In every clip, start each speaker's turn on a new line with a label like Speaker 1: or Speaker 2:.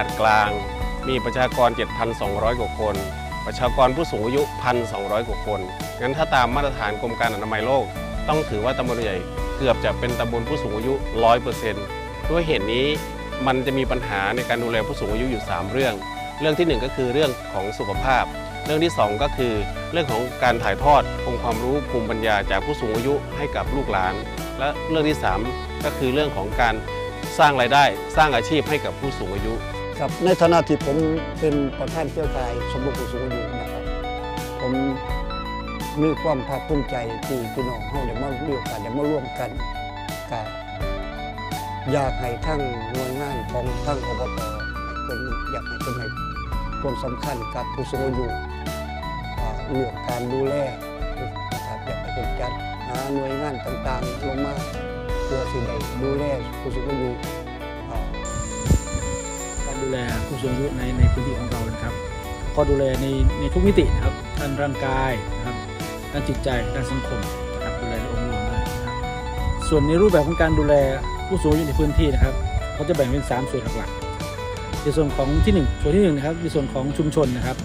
Speaker 1: นาดกลาง มีประชากร 7,200 กว่าคน ประชากรผู้สูงอายุ 1,200 กว่าคนงั้นถ้าตามมาตรฐานกรมการอนามัยโลก ต้องถือว่าตำบลใหญ่เกือบจะเป็นตำบลผู้สูงอายุ 100%ด้วยเหตุนี้มันจะมีปัญหาในการดูแลผู้สูงอายุอยู่ 3 เรื่อง เรื่องทีหนึ่1 ก็คือเรื่องของสุขภาพ เรื่องที่ 2 ก็คือเรื่องของการถ่ายทอดองค์ความรู้ภูมิปัญญาจากผู้สูงอายุให้กับลูกหลาน และเรื่องที่ 3 ก็คือเรื่องของการสร้างรายได้ สร้างอาชีพให้กับผู้สูงอายุ
Speaker 2: ครับในฐานะที่ผมเป็นประธานเครือข่ายสมบูรณ์สูงอายุนะครับ ผมมีความภาคภูมิใจที่พี่น้องเฮาได้มาเรียกกันได้มาร่วมกันกับอยากให้ทั้งหน่วยงานของทั้งอบตเป็นอยากให้เป็นให้ความสำคัญกับผู้สูงอายุอ่เรื่องการดูแลนะครับอยากให้เป็นจัดหาหน่วยงานต่างๆ ลงมาเพื่อสิได้ดูแลผู้สูงอายุอ่
Speaker 3: แลผู้สูงอายุในในพื้นที่ของเรานะครับ ก็ดูแลในในทุกมิตินะครับด้านร่างกายนะครับด้านจิตใจด้านสังคมนะครับดูแลในองค์รวมด้วยนะครับส่วนในรูปแบบของการดูแลผู้สูงอายุในพื้นที่นะครับเขาจะแบ่งเป็นสามส่วนหลักๆในส่วนของที่หนึ่งส่วนที่หนึ่งนะครับในส่วนของชุมชนนะครับ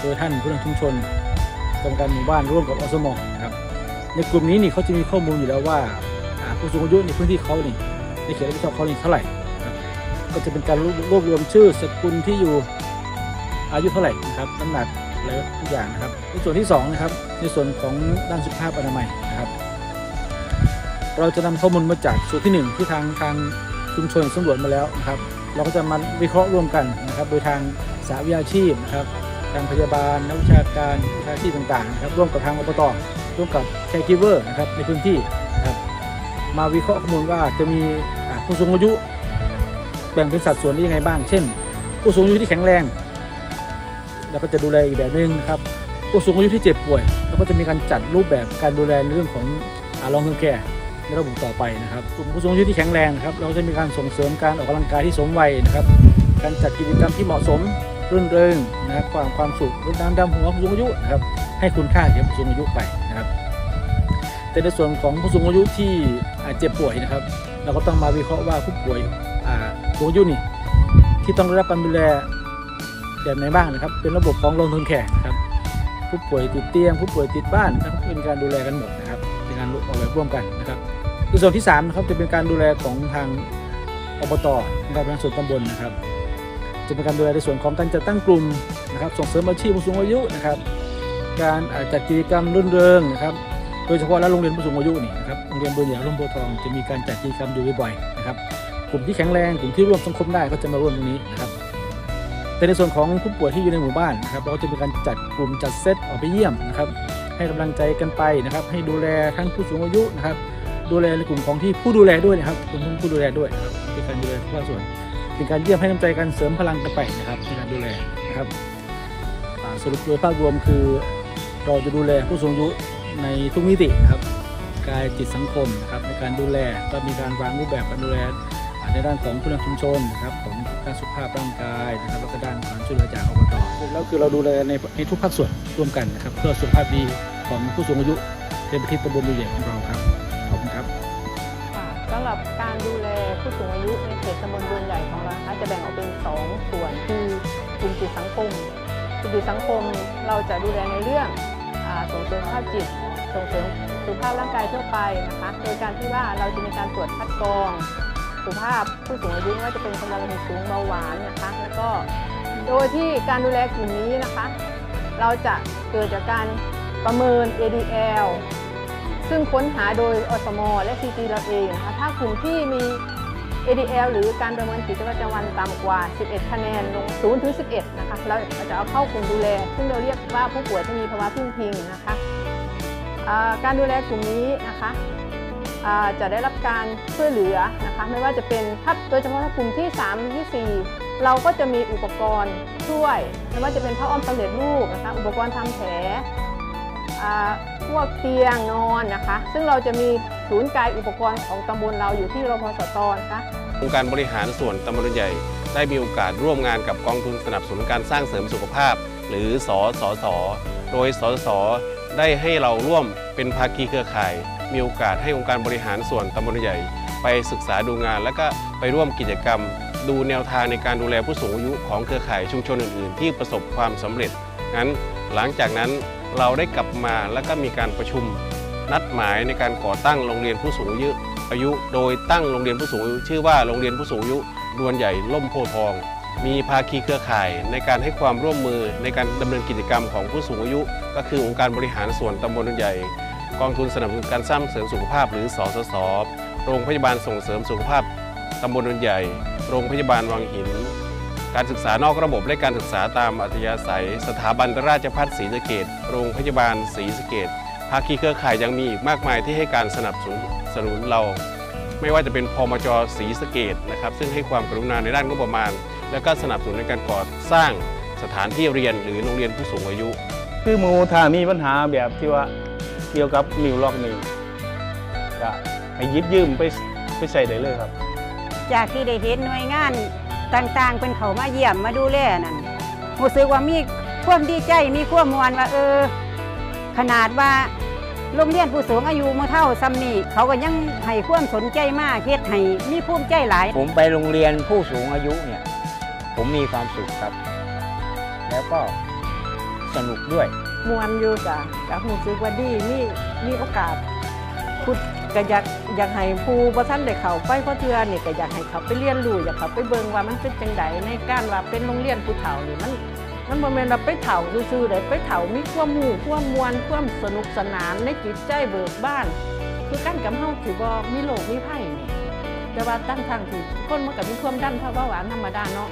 Speaker 3: โดยท่านผู้นำชุมชนกรรมการหมู่บ้านร่วมกับอสมนะครับในกลุ่มนี้นี่เขาจะมีข้อมูลอยู่แล้วว่าผู้สูงอายุในพื้นที่เขานี่ในเขตรับผิดชอบเขานี่เท่าไหร่ ก็จะเป็นการรวบรวมชื่อสกุลที่อยู่อายุเท่าไหร่นะครับน้ำหนักอะไรทุกอย่างนะครับ ในส่วนที่สองนะครับในส่วนของด้านสุขภาพอนามัยนะครับ เราจะนำข้อมูลมาจากส่วนที่หนึ่งที่ทางทางชุมชนสำรวจมาแล้วนะครับ เราก็จะมาวิเคราะห์ร่วมกันนะครับ โดยทางสาวิชาชีพนะครับ ทางพยาบาลนักวิชาการวิชาชีพต่างๆนะครับร่วมกับทางอบตร่วมกับแคร์กิเวอร์นะครับในพื้นที่นะครับมาวิเคราะห์ข้อมูลว่าจะมีผู้สูงอายุ บ่งเป็นสัดส่วนได้ยังไงบ้าง เช่น ผู้สูงอายุที่แข็งแรงเราก็จะดูแลอีกแบบหนึงนะครับ ผู้สูงอายุที่เจ็บป่วยเราก็จะมีการจัดรูปแบบการดูแลเรื่องของลองเทอมแคร์ในระบบต่อไปนะครับกลุ่มผู้สูงอายุที่แข็งแรงครับ เราจะมีการส่งเสริมการออกกำลังกายที่สมวัยนะครับ การจัดกิจกรรมที่เหมาะสมรื่นเริงนะครับความความสุขรดน้ำดำหัวผู้สูงอายุนะครับ ให้คุณค่าแก่ผู้สูงอายุไปนะครับ แต่ในส่วนของผู้สูงอายุที่เจ็บป่วยนะครับ เราก็ต้องมาวิเคราะห์ว่าผู้ป่วย สูงอายุนี่ ที่ต้องได้รับการดูแลแบบไหนบ้างนะครับ เป็นระบบของโรงทนแขกนะครับ ผู้ป่วยติดเตียง ผู้ป่วยติดบ้านนะครับเป็นการดูแลกันหมดนะครับเป็นการออกแบบร่วมกันนะครับในส่วนที่3นะครับจะเป็นการดูแลของทางอบตการเป็นส่วนตำบลนะครับ จะเป็นการดูแลในส่วนของการจัดตั้งกลุ่มนะครับ ส่งเสริมอาชีพผู้สูงอายุนะครับ การจัดกิจกรรมรื่นเริงนะครับโดยเฉพาะแล้วโรงเรียนผู้สูงอายุนี่นะครับโรงเรียนเบอร์เหนือร่มโพทองจะมีการจัดกิจกรรมอยู่บ่อยๆนะครับ กลุ่มที่แข็งแรงกลุ่มที่ร่วมสังคมได้ก็จะมาร่วมตรงนี้นะครับแต่ในส่วนของผู้ป่วยที่อยู่ในหมู่บ้านนะครับเราก็จะมีการจัดกลุ่มจัดเซตออกไปเยี่ยมนะครับ ให้กำลังใจกันไปนะครับ ให้ดูแลทั้งผู้สูงอายุนะครับ ดูแลในกลุ่มของที่ผู้ดูแลด้วยนะครับกลุ่มของผู้ดูแลด้วยนะครับเป็นการดูแลทุกภาคส่วนเป็นการเยี่ยมให้กำลังใจกันเสริมพลังกันไปนะครับในการดูแลนะครับสรุปโดยภาพรวมคือเราจะดูแลผู้สูงอายุในทุกมิตินะครับกายจิตสังคมนะครับในการดูแลก็มีการวางรูปแบบการดูแล ในด้านของผู้นำชุมชนนะครับของการสุขภาพร่างกายนะครับแล้วก็ด้านการช่วยเหลือจากอบตแล้วคือเราดูแลในในทุกภาคส่วนร่วมกันนะครับ เพื่อสุขภาพดีของผู้สูงอายุในประเทศตำบลดุเรียของเราครับขอบคุณครับ
Speaker 4: สำหรับการดูแลผู้สูงอายุในเขตตำบลเบือนใหญ่ของเราคะจะแบ่งออกเป็น 2 ส่วนคือกลุ่มจิตสังคมกลุ่มจิตสังคมเราจะดูแลในเรื่องส่งเสริมสภาพจิต ส่งเสริมสุขภาพร่างกายทั่วไปนะคะ โดยการที่ว่าเราจะมีการตรวจคัดกรอง สุขภาพผู้สูงอายุไม่ว่าจะเป็นความดันโลหิตสูงเบาหวานนะคะแล้วก็โดยที่การดูแลกลุ่มนี้นะคะ เราจะเกิดจากการประเมิน ADL ซึ่งค้นหาโดยอสมและ CT เราเองนะคะถ้ากลุ่มที่มี ADL หรือการประเมินกิจวัตรประจำวันต่ำกว่า 11 คะแนนลง0ถึง11 นะคะ เราจะเอาเข้ากลุ่มดูแล ซึ่งเราเรียกว่าผู้ป่วยที่มีภาวะพึ่งพิงนะคะ การดูแลกลุ่มนี้นะคะ จะได้รับการช่วยเหลือนะคะไม่ว่าจะเป็นถ้าโดยเฉพาะถ้ากลุ่มที่ 3 ที่ 4 เราก็จะมีอุปกรณ์ช่วย ไม่ว่าจะเป็นผ้าอ้อมสำเร็จรูปนะคะอุปกรณ์ทำแผลอ่าพวกเตียงนอนนะคะ ซึ่งเราจะมีศูนย์กายอุปกรณ์ของตำบลเราอยู่ที่รพสตนะคะ
Speaker 1: องค์การบริหารส่วนตำบลใหญ่ ได้มีโอกาสร่วมงานกับกองทุนสนับสนุนการสร้างเสริมสุขภาพ หรือสสสโดยสสได้ให้เราร่วมเป็นภาคีเครือข่าย มีโอกาสให้องค์การบริหารส่วนตำบลใหญ่ ไปศึกษาดูงาน แล้วก็ไปร่วมกิจกรรม ดูแนวทางในการดูแลผู้สูงอายุของเครือข่ายชุมชนอื่น ๆ ที่ประสบความสำเร็จงั้นหลังจากนั้นเราได้กลับมาแล้วก็มีการประชุม นัดหมายในการก่อตั้งโรงเรียนผู้สูงอายุอายุโดยตั้งโรงเรียนผู้สูงอายุชื่อว่าโรงเรียนผู้สูงอายุดวนใหญ่ล่มโพทอง มีภาคีเครือข่ายในการให้ความร่วมมือในการดำเนินกิจกรรมของผู้สูงอายุ ก็คือองค์การบริหารส่วนตำบลดวนใหญ่ กองทุนสนับสนุนการสร้างเสริมสุขภาพหรือสสส โรงพยาบาลส่งเสริมสุขภาพตำบลดวนใหญ่ โรงพยาบาลวังหิน การศึกษานอกระบบและการศึกษาตามอัธยาศัย สถาบันราชภัฏศรีสะเกดโรงพยาบาลศรีสะเกดภาคีเครือข่ายยังมีอีกมากมายที่ให้การสนับสนุนสนุนเรา ไม่ว่าจะเป็นพมจศรีสะเกดนะครับซึ่งให้ความกรุณาในด้านงบประมาณ และก็สนับสนุนในการก่อสร้างสถานที่เรียนหรือโรงเรียนผู้สูงอายุ
Speaker 5: คือหมูถ้ามีปัญหาแบบที่ว่า เกี่ยวกับนิ้วล็อกนี่ก็ให้หยิบยืมไปไปใส่ได้เลยครับ
Speaker 6: จากที่ได้เห็นหน่วยงานต่างๆ เป็นเขามาเยี่ยมมาดูแลนั่นรู้สึกว่ามีความดีใจมีความมวนว่าเออ ขนาดว่าโรงเรียนผู้สูงอายุเมื่อเท่าซ้ำนี่เขาก็ยังให้ความสนใจมากเฮ็ดให้มีภูมิใจหลาย
Speaker 7: ผมไปโรงเรียนผู้สูงอายุเนี่ย ผมมีความสุขครับ แล้วก็สนุกด้วย
Speaker 8: มวนอยู่จ้ะก็รู้สึกว่าดีมีมีโอกาสพุดก็อยากอยากให้ผู้บ่ทันได้เข้าไปเพราะเทื่อนี่ก็อยากให้เขาไปเรียนรู้อยากเขาไปเบิ่งว่ามันเป็นจังไดในการว่าเป็นโรงเรียนผู้เฒ่านี่มันมันบ่แม่นว่าไปเฒ่าซื่อๆเด้ไปเฒ่ามีความรู้ความมวลความสนุกสนานในจิตใจเบิกบ้าน คือกันกับเฮาที่บ่มีโรคมีภัยนี่แต่ว่าตั้งทางที่คนมันก็มีความดันภาวะหวานธรรมดาเนาะ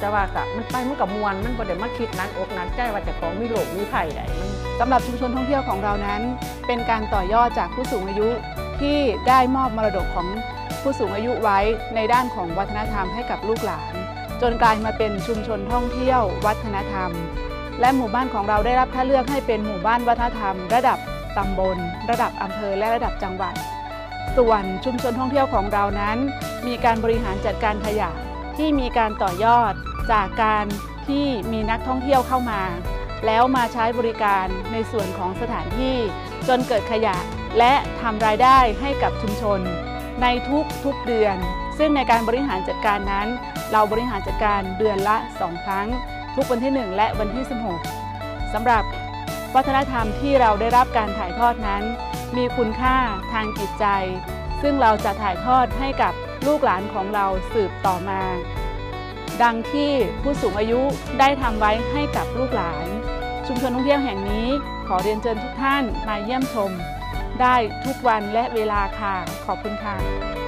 Speaker 8: แต่ว่ากะมันไปมันก็มวนมันบ่ได้มาคิดนักอกนักใจว่าจะของมีโรคมีภัยใดมัน
Speaker 9: สำหรับชุมชนท่องเที่ยวของเรานั้น เป็นการต่อยอดจากผู้สูงอายุที่ได้มอบมรดกของผู้สูงอายุไว้ในด้านของวัฒนธรรมให้กับลูกหลาน จนกลายมาเป็นชุมชนท่องเที่ยว วัฒนธรรม และหมู่บ้านของเราได้รับคัดเลือกให้เป็นหมู่บ้านวัฒนธรรม ระดับตำบล ระดับอำเภอและระดับจังหวัด ส่วนชุมชนท่องเที่ยวของเรานั้น มีการบริหารจัดการขยะที่มีการต่อยอด จากการที่มีนักท่องเที่ยวเข้ามา แล้วมาใช้บริการในส่วนของสถานที่ จนเกิดขยะและทำรายได้ให้กับชุมชน ในทุกทุกเดือน ซึ่งในการบริหารจัดการนั้น เราบริหารจัดการเดือนละ 2 ครั้ง ทุกวันที่ 1 และวันที่ 16สำหรับวัฒนธรรมที่เราได้รับการถ่ายทอดนั้น มีคุณค่าทางจิตใจ ซึ่งเราจะถ่ายทอดให้กับลูกหลานของเราสืบต่อมา ดังที่ผู้สูงอายุได้ทำไว้ให้กับลูกหลาน ชุมชนท่องเที่ยวแห่งนี้ขอเรียนเชิญทุกท่านมาเยี่ยมชม ได้ทุกวันและเวลาค่ะ ขอบคุณค่ะ